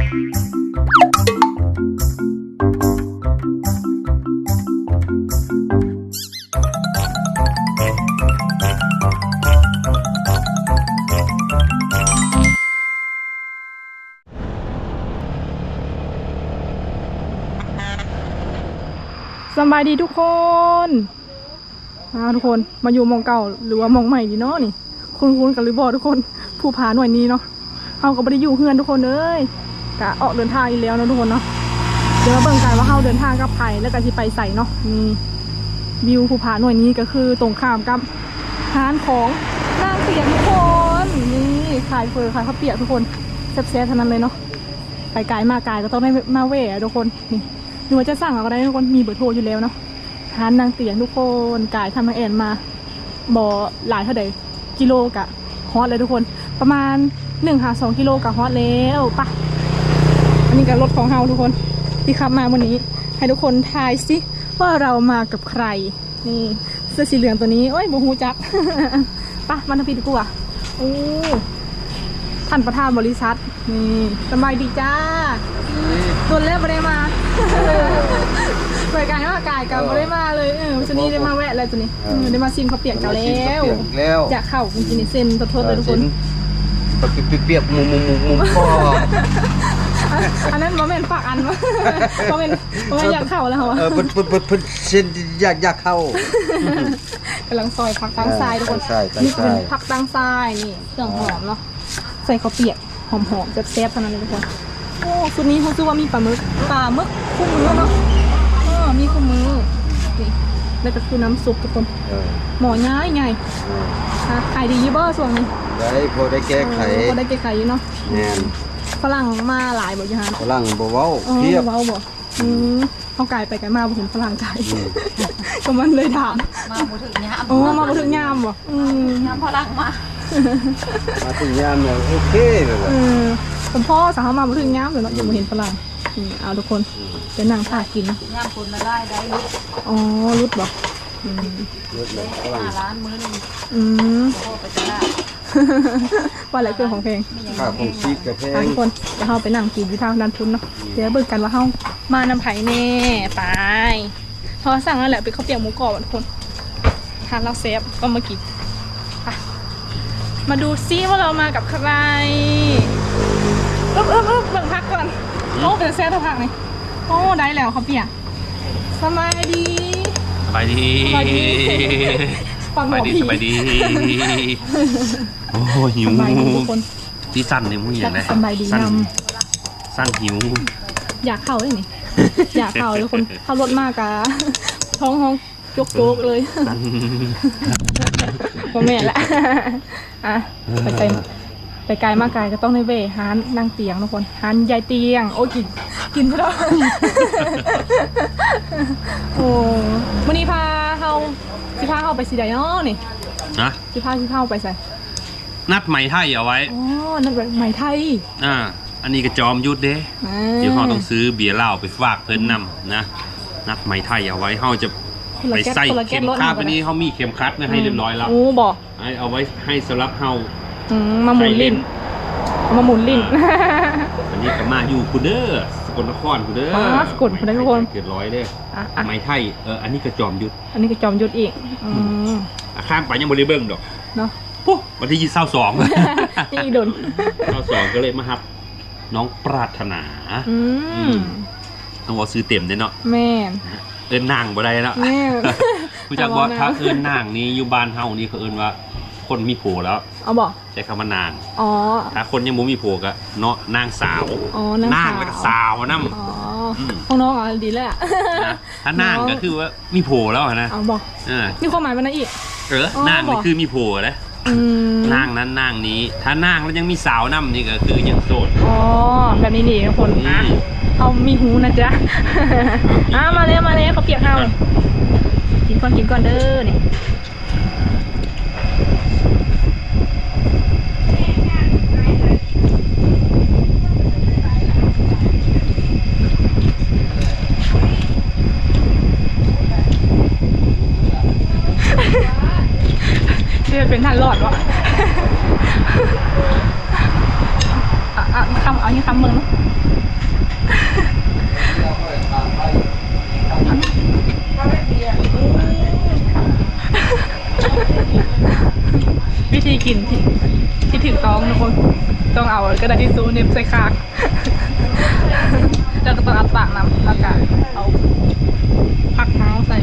สบายดีทุกคนมาทุกคนมาอยู่มองเก่าหรือว่ามองใหม่ดีเนาะนี่ คุณคุณกันหรือบ่ทุกคน ผู้พาหน่วยนี้เนาะเฮาก็ไม่ได้อยู่เฮือนทุกคนเอ้ย กะออกเดินทางอีกแล้วนะทุกคนเนาะเดี๋ยวมาเบิ่งกันว่าเฮาเดินทางกับไผแล้วก็สิไปใส่เนาะนี่วิวภูผาหน่วยนี้ก็คือตรงข้ามกับร้านของนางเปียกทุกคนนี่ขายเฟอร์ขายข้าวเปียกทุกคนแซ่บๆทั้งนั้นเลยเนาะไปไกลมาไกลก็ต้องได้มาเว่อะทุกคนนี่หรือว่าจะสั่งเอาก็ได้ทุกคนมีเบอร์โทรอยู่แล้วเนาะร้านนางเตียงทุกคนกายทำนาแอนมาบ่อหลายเท่าใดกิโลกะฮอตเลยทุกคน ประมาณ1นึ่งหาสองกิโลกะฮอตแล้วปะ อันนี้ก็รถของเฮาทุกคนที่ขับมาวันนี้ ให้ทุกคนทายสิว่าเรามากับใคร นี่เสื้อสีเหลืองตัวนี้ โอ้ยบูฮูจักปะมันทำผิดดีกว่าโอ้ท่านประธานบริษัท นี่สบายดีจ้าตัวแรกไม่ได้มาเปิดกายว่ากายกับไม่ได้มาเลยเออวันนี้ได้มาแวะแล้วตัวนี้เออได้มาซิมเขาวเปียกกันแล้วแล้วอยากเข้าจริงๆนี่เซ็นทดๆเลยทุกคนปกเปียกๆมุมมุมมุมมุมก็อั นนั้นมาเป็นฝากอันวะมาเป็นมาเป็นอยากเข้าแล้วเหรอวะเออเพิ่นเพิ่นเพิ่นเพิ่นเช่นอยากอยากเข้า กำลังซอยผักตั้งทรายทุกคนตั้งทรายตั้งนี่ทรายเป็นผักตั้งทรายนี่เครื่องหอมเนาะใส่ข้าวเปียกหอมๆแซ่บๆเท่านั้นเลยทุกคนโอ้สุดนี้เขาซื้อว่ามีปลาหมึกปลาหมึกคู่มือเนาะเออมีคู่มือนี่แล้วก็คือน้ำซุปทุกคนเออหมอง่ายไงเออฮะขายดีอยี่บ่ส่วนนี้ได้พอได้แก้ไขเออก็ได้เก๋ไก่อยู่เนาะแน่น ฝรั่งมาหลายบ่อยู่ฮะฝรั่งบ่เว้าเออเพียบ เว้าบ่อืมเขาไก่ไปไก่มาบ่เห็นฝรั่งไก่ก็มันเลยถามมาหมูถึงเนี่ยโอ้มาบ่ถึงยามบ่อืมน้ำพลังมามาถึงยามเนี่ยโอเคเลยเอล่ะอคุณพ่อสาวมาบ่ถึงยามเดี๋ยวเนาะยังบ่เห็นฝรั่งนี่เอาทุกคนเดี๋ยวนั่งพากินย่างคนมาไล่ได้ลุกอ๋อรุดบ่อืมรถเลยฝหรั่งน้าร้านมื้อหนึงอืมโอ้โหไปตลาด ว่าอะไรเครื่องของเพลงค่าของชีพกระแพอะงทุกคนเดี๋ยวเฮาไปนั่งกินอยู่ทางด้านทุนเนาะเดี๋ยวเบิ่งกันว่าเฮามานำไผแน่ไปเพอสั่งแล้วแหละเป็นข้าวเปียกหมูกรอบอะทุกคนทานแล้วเซฟก็มากินไปมาดูซิว่าเรามากับใครอึ๊บอึ๊บอึ๊บเบิ่งพักก่อนโอ้เป็นแซ่บพักนี่โอ้ได้แล้วข้าวเปียกสบายดีสบายดีสบายดี ฟังสหมบาอยดีผีสบายดีโอ้หิวสบายดีทุกคนที่สั้นเนี่ยมึงอย่างไรสบายดีสั้นนสั้นหิว อยากเข้าได้นี่อยากเข้าเลยคนเข้ารถมากอะท้องห้องยกโจกเลยสั้นพ่อแม่นละอะไปไกลไปไกลมากไกลก็ต้องในเวหานนั่งเตียงทุกคนหานยายเตียง โอ้ยกิน กินไปแล้วโอ้วันนี้พาเฮาสิพาเฮาไปสีใดเนาะนี่นะสิพาสิพาเฮาไปใส่นัดไหมไทยเอาไว้อ๋อนั่นเป็นไหมไทยอ่าอันนี้ก็จอมยุทธเด้อ่าเดี๋ยวเขาต้องซื้อเบียร์เหล้าไปฝากเพิ่นนำนะนัดไหมไทยเอาไว้เขาจะคนละไปแก๊สใส่คนละแก๊เข็สมรถขัดเอาไปอันนี้เขามีเข็มขัดนะให้เรียบร้อยแล้วโอ้บอกให้เอาไว้ให้สำหรับเฮาอืมมาหมุนลิ้นเอามาหมุนลิ้น อันนี้ก็มาอยู่คูเดอร์สกลนครคูเดอร์อ๋อสกลนครทุกคนเกิดร้อยเด้ออะอะไหมไทยเอออันนี้ก็จอมยุทธอันนี้ก็จอมยุทธอีกอืมอะข้ามไปยังบริเบิ้งดอกเนาะปุ๊บวันที่ยี่สิบสองนี่อีกโดนเก้าสองก็เลยมาครับ น้องปรารถนาอืมต้องบอกซื้อเต็มเด้เนาะแม่นเอินนางบ่ได้แล้วแม่น ผู้จักว่าเอามาถ้าเอินนางนี่อยู่บ้านเฮานี่เขาเอินว่า คนมีผัวแล้ว เอาบอกใช้คำว่านาง อ๋อ ถ้าคนยังบ่มีผัวก็เนาะนางสาวอ๋อนางสาว แล้วก็สาวนํอ๋ออืมของน้องอ๋อดีเลยอะ นะถ้านางก็คือว่ามีผัวแล้วอะนะเอาบอกเออมีความหมายมันนะอีก เอออ๋อนางนี่บอกคือมีผัวนะอืมนางนั้นนางนี้ ถ้านางแล้วยังมีสาวนํนี่ก็คือยังโสดอ๋อ แบบนี้นี่ทุกคนอือะม เอามีหูนะจ๊ะ อะมาเลยมาเลยเขาวเปียกเอากินก่อนกินก่อนเด้อนี่เดี๋ยวเป็นทันหลอดวะ อะอะคำเอาอย่างคำมึงเนาะ วิธีกินที่ที่ถูกต้องทุกคน ต้องเอา กระดาษทิชชู่เน็บใส่คางแล้วก็ต้องอัดปากน้ำแล้วก็เอาผักเมาส์ใส่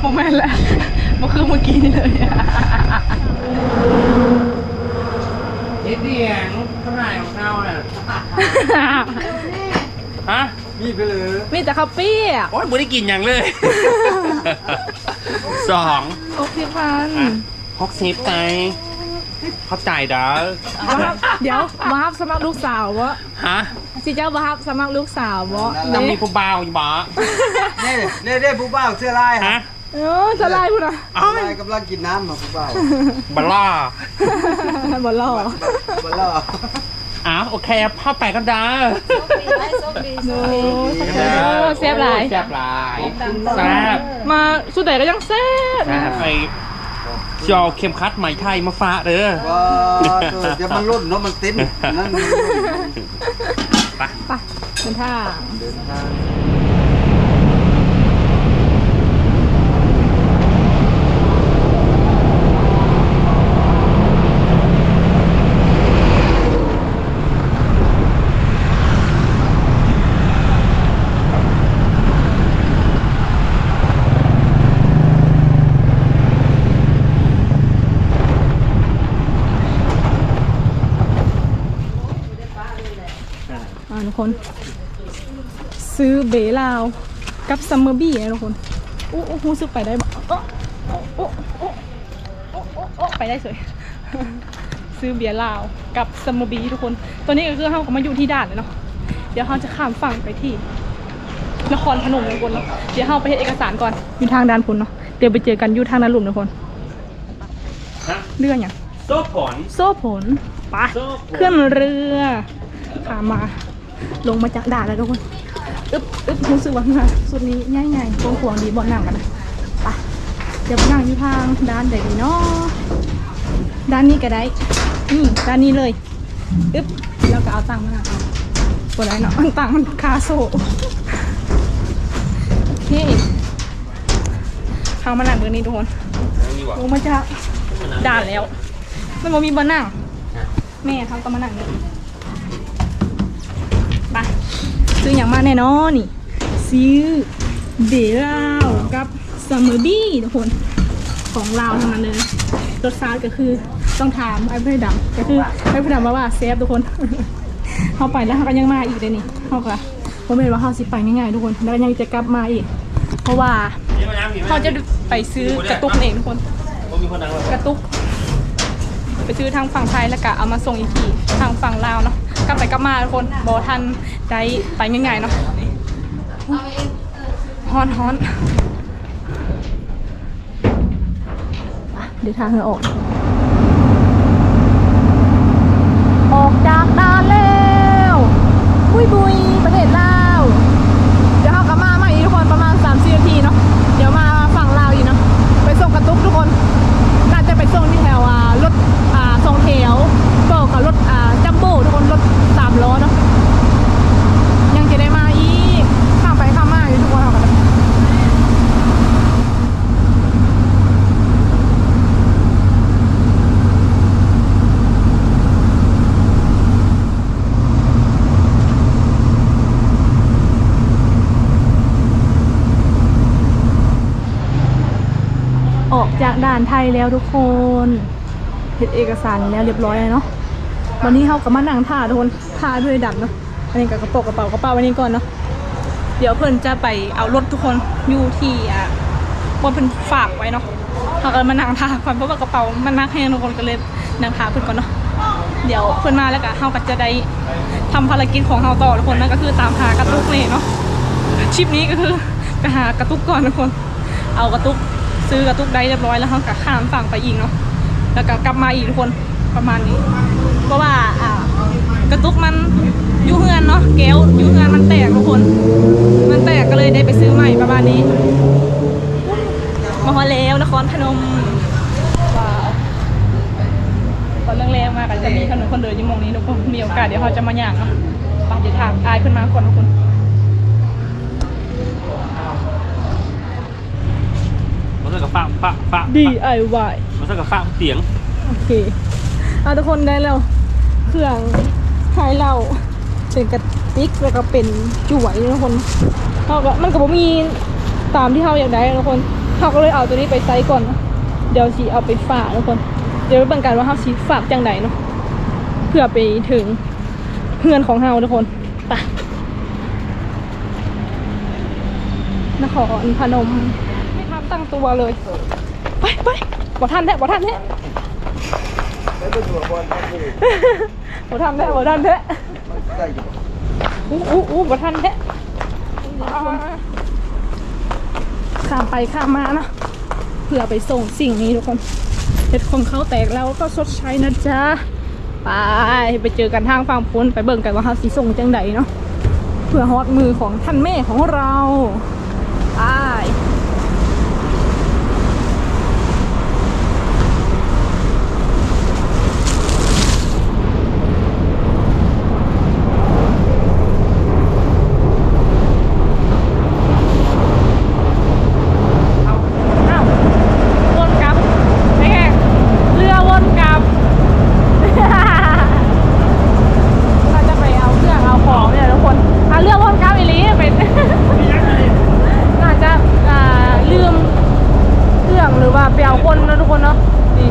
โมแมนแหละมันคือเมื่อกี้นี่เลยเด็ดเดียงเท่าไหร่ของเราน่ะฮะมีไปเลยมีแต่ข้าวเปี้ยโอ้ยไม่ได้กินอย่างเลยสองโอเคพันฮอกซิปไง เข้าใจเด้อว้าบเดี๋ยวว้าบสมัครลูกสาววะฮะสิเจ้าว้าบสมัครลูกสาววะยังมีผู้บ่าวอยู่บ่นี่นี่ได้ผู้บ่าวเสื้อลายฮะเออจะไล่พูดอะเสื้อลายกำลังกินน้ำมาผู้บ่าวบล่าบอลล่อบ่ล่ออ้าวโอเคพ่อไปกันเด้อให้โชคดีโชโอ้คดีเออเซฟหลายแซ่บหลายแซ่บมาสุดไหนก็ยังแซ่บแซ่บไอ้จอเข็มขัดไหมไทยมาฝากเด้อว่าเออเดี๋ยวมันรุ่นเนาะมันติ้นนั่นไปเดินทางเดินทาง อ่าทุกคน ซื้อเบ ลาว กับซัมเมอร์บี้นะทุกคนอู้อู้หูซื้อไปได้บ่โอ้โอ้โอ้โอ้โอ้โอ้ไปได้สวยซื้อเบียร์ลาวกับซัมเมอร์บี้ทุกคน ตัวนี้ก็คือเขาก็มาอยู่ที่ด่านเลยเนาะเดี๋ยวเขาจะข้ามฝั่งไปที่นครพนมทุกคนเนาะเดี๋ยวเขาไปเฮ็ดเอกสารก่อนอยู่ทางด่านพุนเนาะเดี๋ยวไปเจอกันอยู่ทางนั้นหลุมทุกคนฮะเรื่องอย่างโซ่ผลโซ่ผลไปโซ่ผลขึ้นเรือขามาลงมาจากด่านแล้วทุกคน อึ๊บอึ๊บรู้สึกว่าค่ะสุดนี้ง่ายง่ายๆควงๆดีบอลหนังกันนะไปเดี๋ยวไปนั่งอยู่ทางด้านไหนดีเนาะด้านนี้ก็ได้นี่ด้านนี้เลยอึ๊บแล้วก็เอาตังค์มาหนังเอาตัวไหนเนาะตังค์มันคาโซ่โอเคเข้ามาหนังเบอร์นี้ทุกคนลงมาจากด่านแล้ว มันบ่มีบนนั่งแม่เขาก็มานั่งนี่ไป ซื้ออย่างมาแน่นอนนี่ ซื้อเดลาวกับซัมเมอร์บี้ทุกคนของลาวทั้งนั้นเลยรสชาติก็คือต้องถามไอ้พื่ดำก็คือไอ้พื่ดำมาว่าเซฟทุกคนเข้าไปแล้วเขาก็ยังมาอีกเลยนี่เขาก็ผมเห็นว่าเขาสิไปง่ายๆทุกคนแล้วยังจะกลับมาอีก เพราะว่าเขาจะไปซื้อกระตุกเองทุกคน กระตุก ไปซื้อทางฝั่งไทยแล้วก็เอามาส่งอีกทีทางฝั่งลาวเนาะ กลับไปกลับมาทุกคนบอทันได้ไปง่ายๆเนาะฮ้อนฮ้อนเดี๋ยวทางเออกออกจากด่านแล้วบุยบุยประเทศลาว เดี๋ยวเรากลับมาใหม่อีกทุกคนประมาณ3 4นาทีเนาะ เดี๋ยวมาฝั่งลาวอีกเนาะ ไปส่งกระตุกทุกคน น่าจะไปส่งที่แถวอ่ารถอ่าสองแถวก็กับรถอ่าจัมโบ้ทุกคนรถสามล้อเนาะ ยังจะได้มาอีก ข้ามไปข้ามมาอยู่ทุกคนเอากันออกจากด่านไทยแล้วทุกคนเฮ็ดเอกสารแล้วเรียบร้อยแล้วเนาะวันนี้เขากับมานั่งท่าทุกคนท่าด้วยดับเนาะอันนี้กับกระเป๋ากระเป๋ากระเป๋าว้นี่ก่อนเนาะเดี๋ยวเพิ่อนจะไปเอารถทุกคนอยู่ที่อะบนเพิ่อนฝากไว้เนาะเขาก็มานั่งท่าก่อนเพราะว่ากระเป๋ามันนักให้ทุกคนก็เลยนั่งท่าเพิ่อนก่อนเนาะเดี๋ยวเพิ่อนมาแล้วก็เฮาก็จะได้ทำภารกิจของเฮาต่อทุกคนนั่นก็คือตามหากระตุกนี่เนาะชิปนี้ก็คือไปหากระตุกก่อนทุกคน เอากระตุก ซื้อกระตุกได้เรียบร้อยแล้วเขาก็ข้ามฝั่งไปอีกเนาะแล้วก็กลับมาอีกทุกคนประมาณนี้ เพราะว่าอ่ากระตุกมันอยูเฮือนเนาะแก้วอยูเฮือนมันแตกทุกคน มันแตกก็เลยได้ไปซื้อใหม่ประมาณนี้มาฮอแล้วนครพนมว้าวตอนแรงๆมากอาจะมีถนนคนเดินยู่หมงนี้ทุกคนมีโอกาสเดี๋ยวเขาจะมาย่างเนาะไปเดี๋ยวทางอายขึ้นมาก่อนทุกคน มันเท่ากับฟ้าฟ้าฟ้า DIY มันเท่ากับฟ้าเตียงโอเคเอาทุกคนได้แล้ว เครื่องไทยเราเป็นกระติกแล้วก็เป็นจุ๋วยทุกคนเขาก็มันก็บ่มีตามที่เขาอยากได้ทุกคนเขาก็เลยเอาตัวนี้ไปไซส์ก่อน เดี๋ยวสีเอาไปฝากทุกคน เดี๋ยวไปเบิ่งกันว่าเขาสีฝากจังใดเนาะเพื่อไปถึงเพื่อนของเฮาทุกคนไปนครพนมไม่ทัน ตั้งตัวเลย ไปไปบ่ทันแท้บ่ทันแท้แล้วไปอยู่บนนั่นนี่บ่ทันแท้บ่ทันแท้มันได้อยู่อู้อู้อู้บ่ทันแท้ข้ามไปข้ามมานะเพื่อไปส่งสิ่งนี้ทุกคนเห็ดของเขาแตกแล้วก็ชดใช้นะจ๊ะไปไปเจอกันทางฝั่งพ้นไปเบิ่งกันว่าเขาสีส่งจังใดเนาะเพื่อฮอดมือของท่านแม่ของเราไปอ้าววนกลับไม่แค่เรือวนกลับ เราจะไปเอาเครื่องเอาของเนี่ยทุกคนเอาเรื่องวนกลับอีหลีเป็น น่าจะอ่าลืมเครื่องหรือว่าไปเอาคนนะทุกคน เนาะดี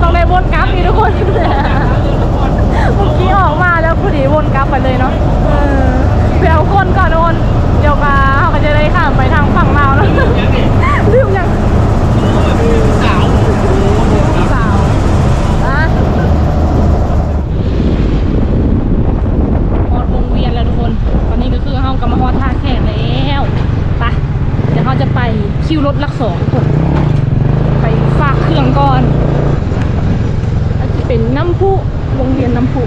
ต้องได้วนกลับนี่ทุกคนเมื่อกี้ออกมาแล้วพอดีวนกลับไปเลยเนาะเออไปเอาคนก่อนทุกคนเดี๋ยวมาเขาก็จะได้ข้ามไปทางฝั่งลาวแล้วลืมยังสาวสาวอะฮอดวงเวียนแล้วทุกคน ตอนนี้ก็คือเฮากำมาฮอดท่าแขกแล้วไปเดี๋ยวเขาจะไปคิวรถลักสองทุกคนากเครื่องก่อนอาจจะเป็นน้ำพุวงเวียนน้ำพุ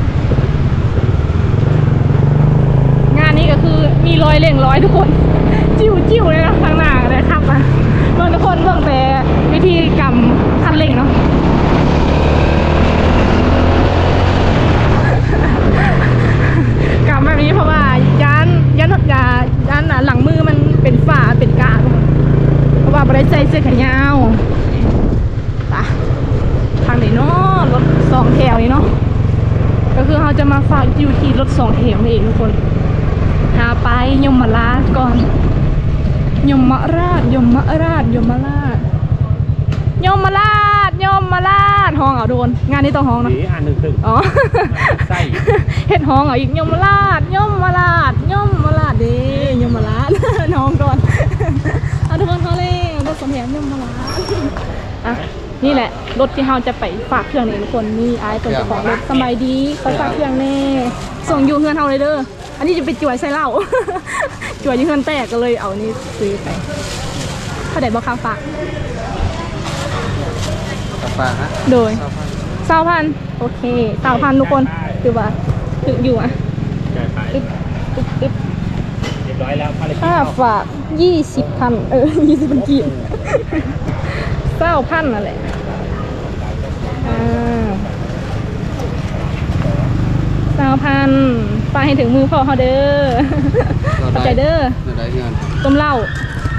งานนี้ก็คือมีรอยเล่งร้อยทุกคน จิ้วจิ้วเลยนะข้างหน้าเลยครับอะเมื่อทุกคนเบิ่งแต่วิธีกรรมคันเร่งเนาะกลับแบบนี้เพราะว่ายันยันยายันอะหลังมือมันเป็นฝ้าเป็นกาเพราะว่าไม่ได้ใส่เสื้อแขนยาว ทางไหนเนาะรถสองแถวนี่เนาะก็คือเราจะมาฝากอยู่ที่รถสองแถวนี่เองทุกคนหาไปยมราชก่อน ยมราชยมราชยมราชยมราชยมราชห้องเอาโดน งานนี้ต้องห้องเนอะนี่อ่านหนึ่งถึงอ๋อไส้เห็ดห้องเหรออีกยมราชยมราชยมราชเด้ยมราชน้องก่อนเอาทุกคนเขาเลยรถสมแถมยมราชอะ นี่แหละรถที่เราจะไปฝากเครื่องนี่ทุกคนนี่อายเป็นเจ้าของรถสบายดีเขาฝากเครื่องแน่ส่งอยู่เฮือนเฮาเลยเด้ออันนี้จะไปจวยใส่เหล้าจวยอยู่เฮือนแตกก็เลยเอานี่ซื้อไปเขาได้บอกค่าฝากกระปาฮะโดยสาวพันโอเคสาวพันทุกคนคือว่าถึงอยู่อะจ่ายไปอึ๊บอึ๊บอึ๊บเรียบร้อยแล้วภารกิจค่าเข้าฝากยี่สิบพันเออยี่สิบพันกีบเก้าพันนั่นแหละ อ่าเก้าพันไปให้ถึงมือพ่อเขาเด้อขอบใจเด้อเราได้เงินต้มเหล้า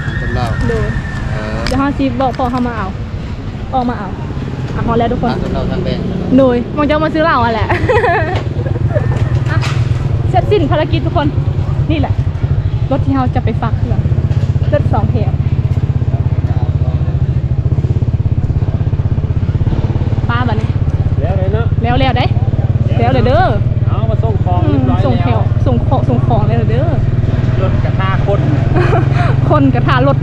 ทำตำเล่าเด้อเออเดี๋ยวเขาซีบอกพ่อเขามาเอา ออกมาเอาอะพอแล้วทุกคนทำตำเล่าทางแบงค์โดยมองจะมาซื้อเหล้าอะแหละอะเสร็จสิ้นภารกิจทุกคน นี่แหละ รถที่เราจะไปฝากเครื่องรถสองแถวป้าบัดนี้ แล้วเลยเนาะ แล้วแล้วได้แล้วเลยเด้อเอามาส่งของอืเรีมยบร้อยส่งแถแล้ววส่งของส่งของแล้วเด้อรถกระทาคน คนกระทารถ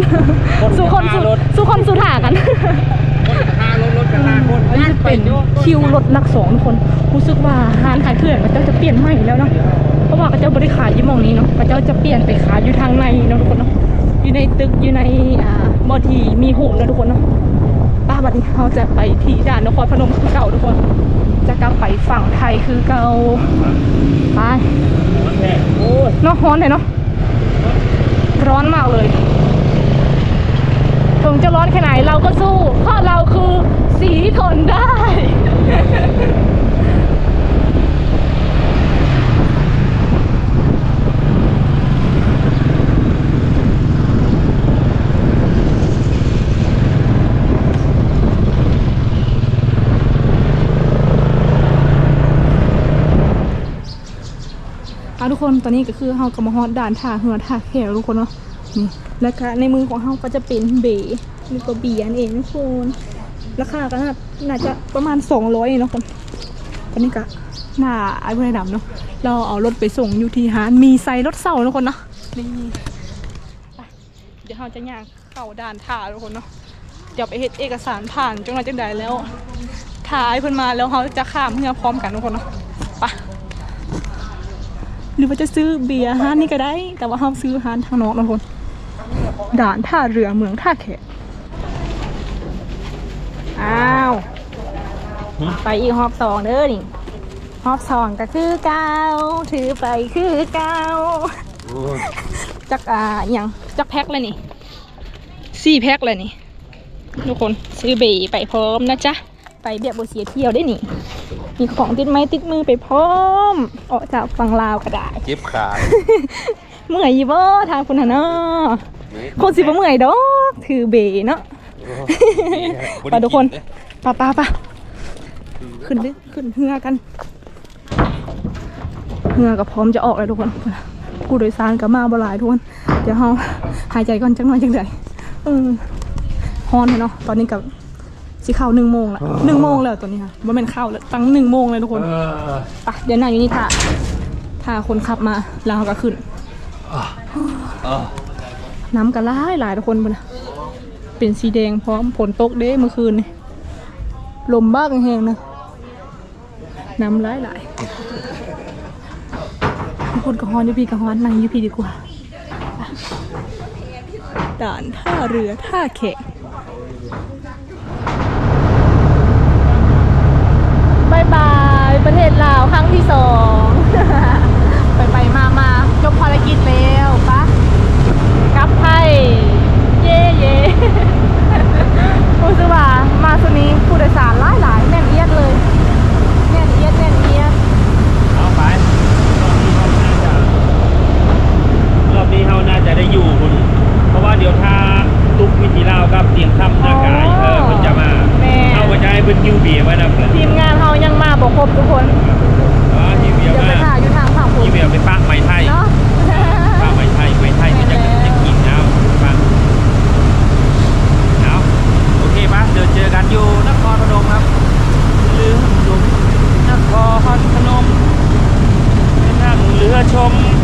คนสู้คนกระทาสู้รถสู้คนสู้ถ่ากันรถกระทารถรถกระทาคนอันนี้เป็นคิวรถลักสองทุกคนรู้สึกว่าร้านขายเครื่องมันเจ้าจะเปลี่ยนใหม่แล้วเนาะเพราะว่าเขาเจ้าบริขายอยี่หมองนี้เนาะเขาเจ้าจะเปลี่ยนไปขายอยู่ทางในเนาะทุกคนเนาะอยู่ในตึกอยู่ในอ่าบอทีมีหุ่นนะทุกคนเนาะ วันนี้เราจะไปที่ด่านนครพนมคือเก่าทุกคน จะกลับไปฝั่งไทยคือเก่าไปโอ้ยเนาะร้อนเลยเนาะร้อนมากเลยถึงจะร้อนแค่ไหนเราก็สู้ เพราะเราคือสีทนได้ คนตอนนี้ก็คือเฮากำลังฮอดด่านท่าเหือท่าแขวทุกคนเนาะนี่แล้วก็ในมือของเฮาก็จะเป็นเบย์นี่ก็เบียนเองทุกคนราคาก็น่าจะประมาณ 200เนาะคนตอนนี้ก็หน้าไอ้พวกไอ้ดำเนาะเราเอารถไปส่งอยู่ที่หานมีไซรถเสาทุกคนเนาะนี่เดี๋ยวเฮาจะย่างเข้าด่านท่าทุกคนเนาะเดี๋ยวไปเฮ็ดเอกสารผ่านจังหวัดจังใดแล้วถ่ายเพิ่นมาแล้วเฮาจะข้ามเรือพร้อมกันทุกคนเนาะ หรือว่าจะซื้อเบียร์ฮานนี่ก็ได้ แต่ว่าห้ามซื้อฮานทางนอกนะคนด่านท่าเรือเมืองท่าแขกอ้าวไปอีกฮอบสองเด้อนี่ฮอบสองก็คือเก้าถือไปคือเก้าจักอ่าอหย่างจักแพ็คเลยนี่สี่แพ็คเลยนี่ทุกคนซื้อเบียร์ไปพร้อมนะจ๊ะไปเบียร์โบเสียเที่ยวได้นี่ มีของติดไม้ติดมือไปพร้อมออกจากฝั่งลาวก็ได้เจ็บขาเมื่อยอยี่บ่ทางคุณหนเนาะคนสิบ่เมื่อยดอกถือเบเนาะไปทุกคนป่าป่าป่าขึ้นดิขึ้นเฮือกันเฮือก็พร้อมจะออกแล้วทุกคนผู้โดยสารก็มาบ่หลายทุกคนเดี๋ยวเฮาหายใจก่อนจังหน่อยจังไดเออฮอนเลยเนาะตอนนี้กับ สิเข้าหนึ่งโมงละหนึ่งโมงแล้วตอนนี้ค่ะว่าเป็นเข้าแล้วตั้งหนึ่งโมงเลยทุกคนไปเดี๋ยวนั่งอยู่นี่ท่าท่าคนขับมาแล้วเขาก็ขึ้นน้ำกระไล่หลายทุกคนบนนะเป็นสีแดงพร้อมฝนตกเด้เมื่อคืนนี่ลมบ้ากันแหงนะน้ำไหลายหลายทุกคนกระฮอนอยูพีกระฮอนนั่งอยูพีดีกว่าด่านท่าเรือท่าแขกบายบาย ประเทศลา รืชม